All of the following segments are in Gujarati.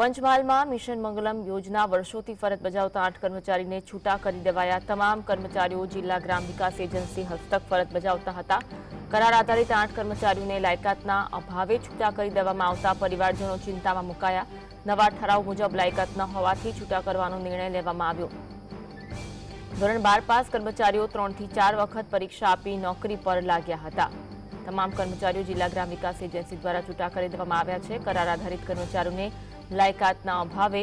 પંચમહાલમાં મિશન મંગલમ યોજના વર્ષોથી ફરજ બજાવતા આઠ કર્મચારીને છૂટા કરી દેવાયા. તમામ કર્મચારીઓ જિલ્લા ગ્રામ વિકાસ એજન્સી હસ્તક ફરજ બજાવતા હતા. કરાર આધારિત આઠ કર્મચારીઓને લાયકાતના અભાવે છૂટા કરી દેવામાં આવતા પરિવારજનો ચિંતામાં મુકાયા. નવા ઠરાવ મુજબ લાયકાત ન હોવાથી છૂટા કરવાનો નિર્ણય લેવામાં આવ્યો. ધોરણ બાર પાસ કર્મચારીઓ ત્રણથી ચાર વખત પરીક્ષા આપી નોકરી પર લાગ્યા હતા. તમામ કર્મચારીઓ જિલ્લા ગ્રામ વિકાસ એજન્સી દ્વારા છૂટા કરી દેવામાં આવ્યા છે. કરાર આધારિત કર્મચારીઓને લાયકાતના અભાવે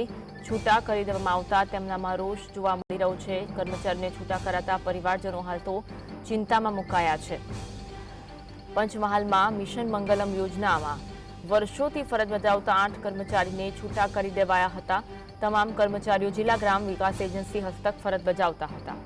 છૂટા કરી દેવામાં આવતા તેમનામાં રોષ જોવા મળી રહ્યો છે. કર્મચારીને છૂટા કરાતા પરિવારજનો હાલ તો ચિંતામાં મુકાયા છે. પંચમહાલમાં મિશન મંગલમ યોજનામાં વર્ષોથી ફરજ બજાવતા આઠ કર્મચારીને છૂટા કરી દેવાયા હતા. તમામ કર્મચારીઓ જિલ્લા ગ્રામ વિકાસ એજન્સી હસ્તક ફરજ બજાવતા હતા.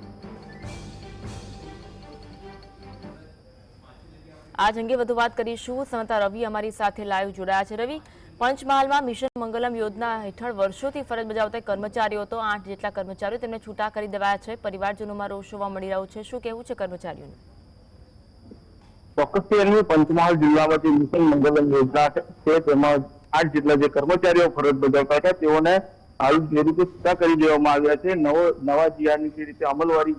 આજ અંગે વધુ વાત કરીશું. સમતા રવિ અમારી સાથે લાઈવ જોડાયા છે. રવિ પંચમહાલમાં મિશન મંગલમ યોજના હેઠળ વર્ષોથી ફરજ બજાવતા કર્મચારીઓ તો આઠ જેટલા કર્મચારીઓ તેમને છૂટા કરી દેવાયા છે. પરિવારજનોમાં રોષ જોવા મળી રહ્યો છે. શું કહેવું છે કર્મચારીઓનું? ચોક્કસથી પંચમહાલ જિલ્લામાં જે મિશન મંગલમ યોજના છે. તેમાં આઠ જેટલા જે કર્મચારીઓ ફરજ બજાવતા હતા, તેઓને હાલ જે રીતે છૂટા કરી દેવામાં આવ્યા છે, નવો નવા જીઆરની જે રીતે અમલવારી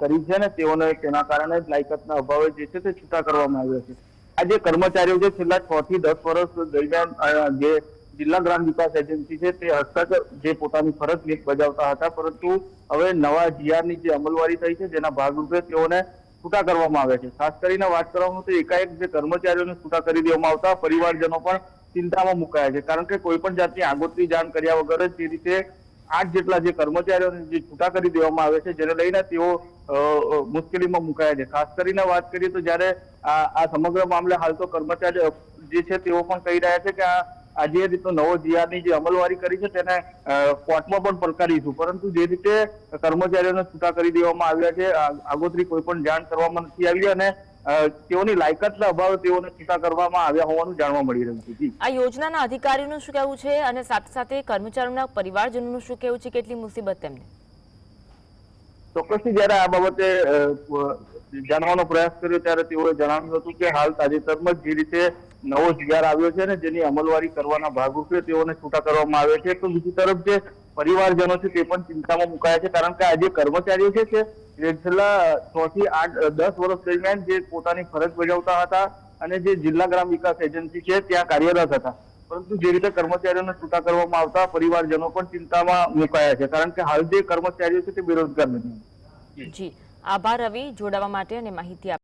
કરી છે ને તેઓને તેના કારણે લાયકાતના અભાવે જે છે તે છૂટા કરવામાં આવ્યા છે. આ જે કર્મચારીઓ છે, છેલ્લા છ થી દસ વર્ષ દરમિયાન જે જિલ્લા ગ્રામ વિકાસ એજન્સી છે, તે હસ્તક જે પોતાની ફરજ બજાવતા હતા, પરંતુ હવે નવા જીઆરની જે અમલવારી થઈ છે, જેના ભાગરૂપે તેઓને છૂટા કરવામાં આવે છે. ખાસ કરીને વાત કરવામાં તો એકાએક જે કર્મચારીઓને છૂટા કરી દેવામાં આવતા, પરિવારજનો પણ ચિંતામાં મુકાયા છે. કારણ કે કોઈ પણ જાતની આગોતરી જાણ કર્યા વગર જ જે રીતે આઠ જેટલા જે કર્મચારીઓને જે છૂટા કરી દેવામાં આવે છે, જેને લઈને તેઓ મુશ્કેલીમાં મુકાયા છે. ખાસ કરીને વાત કરીએ તો જ્યારે આ સમગ્ર મામલે હાલ તો કર્મચારી જે છે તેઓ પણ કહી રહ્યા છે કે આ આ જે રીતનો નવો જીઆરની જે અમલવારી કરી છે તેને કોર્ટમાં પણ પડકારીશું. પરંતુ જે રીતે કર્મચારીઓને છૂટા કરી દેવામાં આવ્યા છે આગોતરી કોઈ પણ જાણ કરવામાં નથી આવી અને તેઓની લાયકાતના અભાવે તેઓને છૂટા કરવામાં આવ્યા હોવાનું જાણવા મળી રહ્યું છે. આ યોજનાના અધિકારીઓનું શું કહેવું છે? અને સાથે સાથે કર્મચારીઓના પરિવારજનોનું શું કહેવું છે? કેટલી મુસીબત તેમને? ચોક્કસથી જયારે આ બાબતે જાણવાનો પ્રયાસ કર્યો ત્યારે તેઓએ જણાવ્યું હતું કે હાલ તાજેતરમાં જ રીતે નવો જીઆર આવ્યો છે ને, જેની અમલવારી કરવાના ભાગરૂપે તેઓને છૂટા કરવામાં આવે છે. તો બીજી તરફ જે પરિવારજનો છે તે પણ ચિંતામાં મુકાયા છે, કારણ કે આ જે કર્મચારીઓ છે તે છેલ્લા છ થી આઠ દસ વર્ષ દરમિયાન જે પોતાની ફરજ બજાવતા હતા અને જે જિલ્લા ગ્રામ વિકાસ એજન્સી છે ત્યાં કાર્યરત હતા. પરંતુ જે રીતે કર્મચારીઓને છૂટા કરવામાં આવતા, પરિવારજનો પણ ચિંતામાં મુકાયા છે. કારણ કે હાલ જે કર્મચારીઓ છે તે બેરોજગાર નથી. જી. આભાર, રવિ. જોડાવા માટે અને માહિતી